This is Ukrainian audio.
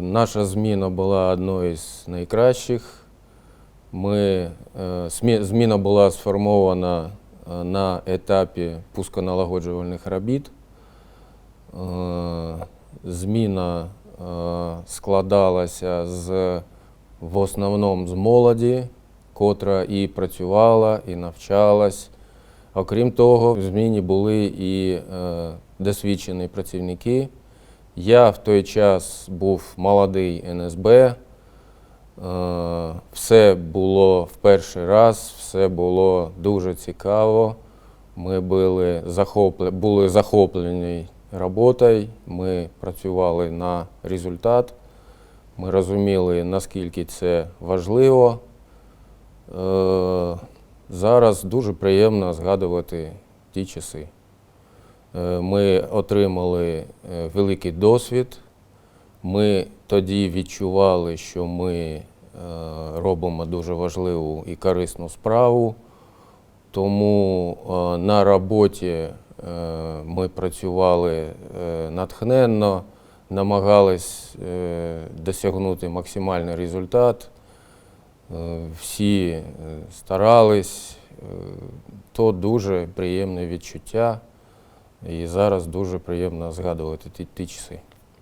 Наша зміна була одною з найкращих. Ми, е, зміна була сформована е, на етапі пусконалагоджувальних робіт. Е, Зміна складалася з, в основному з молоді, котра і працювала, і навчалась. Окрім того, в зміні були і досвідчені працівники. Я в той час був молодий НСБ. Е, Все було в перший раз, все було дуже цікаво. Ми були, захопле, були захоплені роботою, ми працювали на результат, ми розуміли, наскільки це важливо. Е, Зараз дуже приємно згадувати ті часи. Е, Ми отримали е, великий досвід. Ми тоді відчували, що ми е, робимо дуже важливу і корисну справу. Тому на роботі ми працювали натхненно, намагались досягнути максимальний результат. Всі старались, то дуже приємне відчуття. І зараз дуже приємно згадувати ті, ті часи.